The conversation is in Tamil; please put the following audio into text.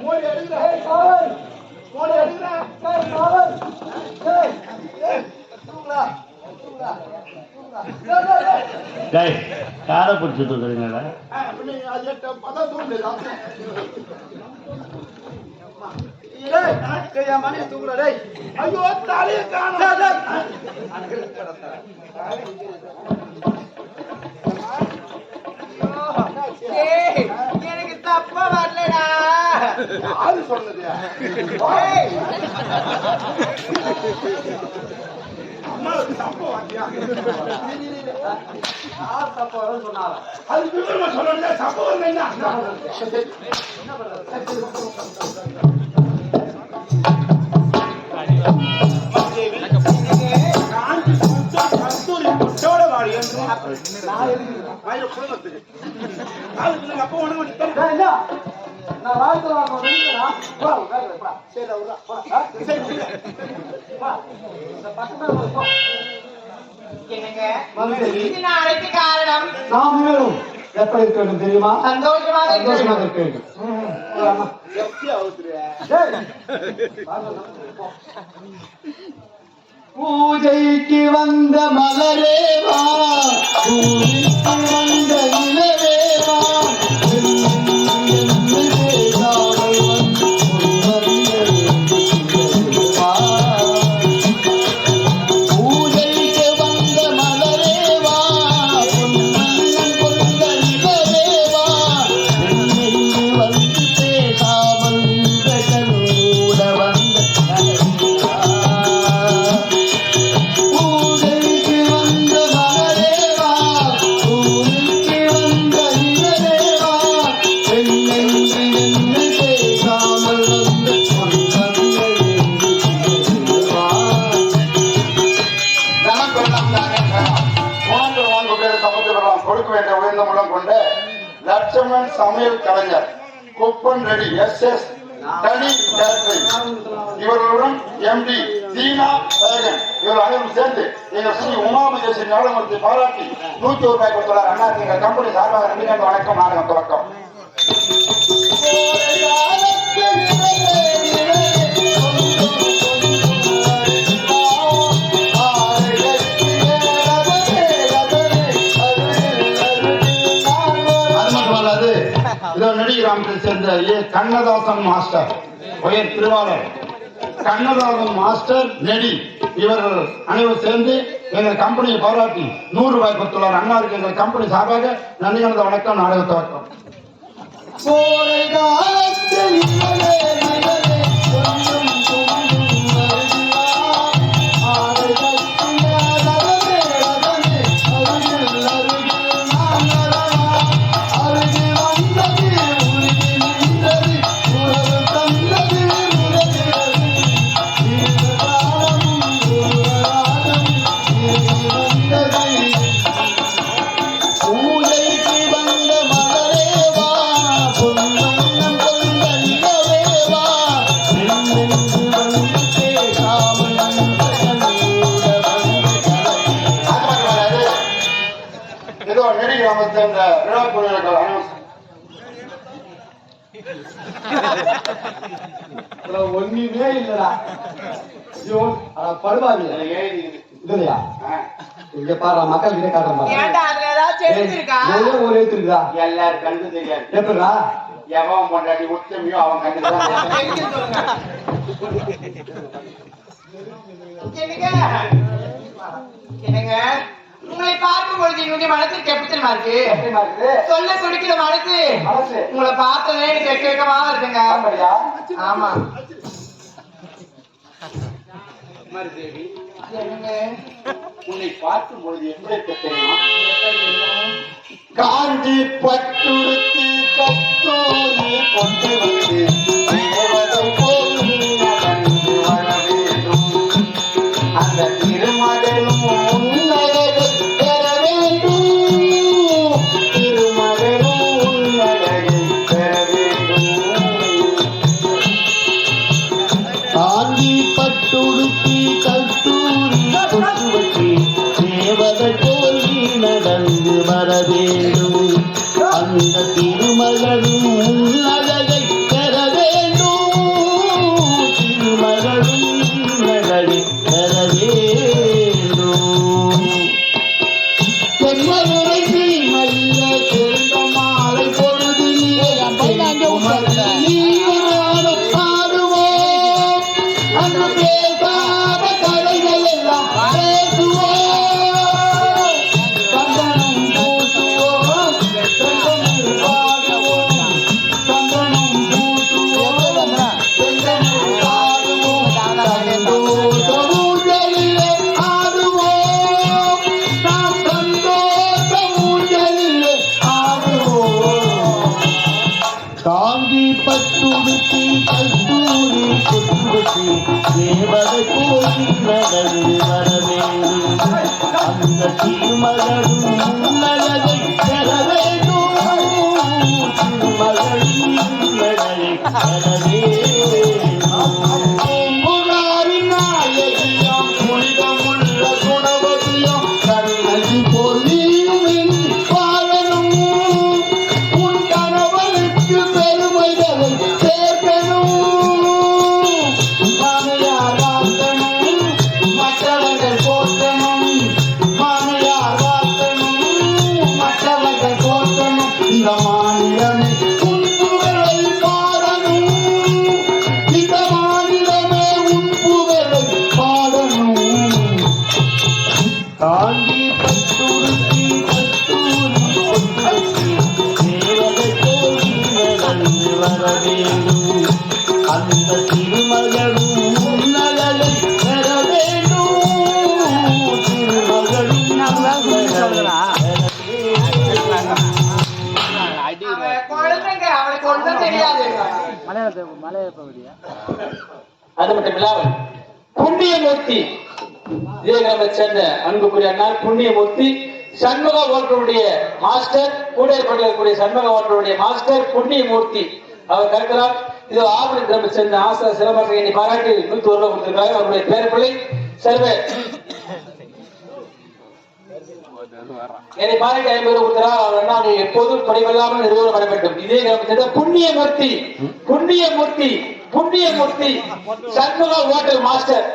மோடி எடுக்கிறா மோடி எடுக்கிறா டேய் காரை பிடிச்சிட்டு இருக்கிறீங்களா ஐயோ தலையை காணும். எனக்கு தப்பா வரலடா. யாரு சொன்னது சொன்னாங்க அது விவரமா சம்பவம் என்ன காஞ்சி என்னங்க மந்திரி. இது நாளைக்கு காரணம் நாம் எப்படி இருக்க வேண்டும் தெரியுமா சந்தோஷமாக சந்தோஷமாக இருக்க வேண்டும் பூஜைக்கு வந்த மலரேவா பூஜைக்கு வந்த கொடுக்க வேண்டிய உயர்ந்த முடம் கொண்ட லட்சுமணன் சமையல் கலைஞர் குப்பன் ரெடி எஸ் எஸ் தனி கேட்டரிங் இவர்களுடன் எம்டி தீனா பேகன் இவர் அனைவரும் சேர்ந்து எங்கள் ஸ்ரீ உமாமகேஸ்வரி நாடகத்தை பாராட்டி நூத்தி ஒரு ரூபாய் கொடுத்துள்ளார் அண்ணா எங்கள் கம்பெனி சார்பாக நம்பிக்கை வணக்கம் நாடகம் தொடக்கம். சென்ற ஏ கண்ணதாசன் மாஸ்டர் உயர் திருவாளர். கண்ணதாசன் மாஸ்டர் நெடி இவர்கள் அனைவரும் சேர்ந்து எங்கள் கம்பெனியை பாராட்டி நூறு ரூபாய் கொடுத்துள்ளார். அண்ணாருக்கு எங்கள் கம்பெனி சார்பாக நன்றி கலந்த வணக்கம் நாடக துவக்கம் கிராமத்தை சேர்ந்த விழா இதுல ஒண்ணுமே இல்லடா. இங்க பாரு மக்கள் கிட்ட காட்டுறேன் பாரு. ஒரே எல்லாரும் கண்டு தெரியாது. எப்படிடா எவன் பொண்டாட்டி உத்தமியோ அவன் கண்டு என்னங்க? பார்க்கும் பொழுது என்னுடைய மனசுக்கு எப்படி தெரியுமா இருக்கு சொல்ல துடிக்கிற மனசு. உங்களை பார்த்ததே எனக்கு எக்க எக்கமா இருக்குங்க. ஆமா. உன்னை பார்க்கும் பொழுது எப்படி காஞ்சி பட்டுடுத்தி கஸ்தூரி கொண்டு வந்து காந்தி கந்தூரி செங்குசி தேவத கோடி நடந்து வரவேண்டும் அந்த திருமகளும் நல்லதை பெற வேண்டும் திருமகளும் நல்லதை பெற வேண்டும் அது மட்டும் இல்லாமல் புண்ணியமூர்த்தி விஜயகிராமத்தை சேர்ந்த அன்புக்குரிய அண்ணா புண்ணியமூர்த்தி சண்முக ஓட்டருடைய மாஸ்டர் கூட இருக்கக்கூடிய சண்முக ஓட்டருடைய மாஸ்டர் புண்ணியமூர்த்தி அவர் கருக்கிறார் இது ஆவணி கிராமத்தை சேர்ந்த ஆசிரியர் சிலம்பரசன் என்னை பாராட்டி நூத்தி ஒரு ரூபாய் அவருடைய பேர் பிள்ளை சர்வே என்னை பாராட்டி ஐம்பது கொடுக்கிறார் நீ எப்போதும் குறைவில்லாமல் நிறுவனம் வர வேண்டும். இதே கிராமத்தை சேர்ந்த புண்ணியமூர்த்தி புண்ணியமூர்த்தி புண்ணியமூர்த்தி சண்முக ஹோட்டல் மாஸ்டர்?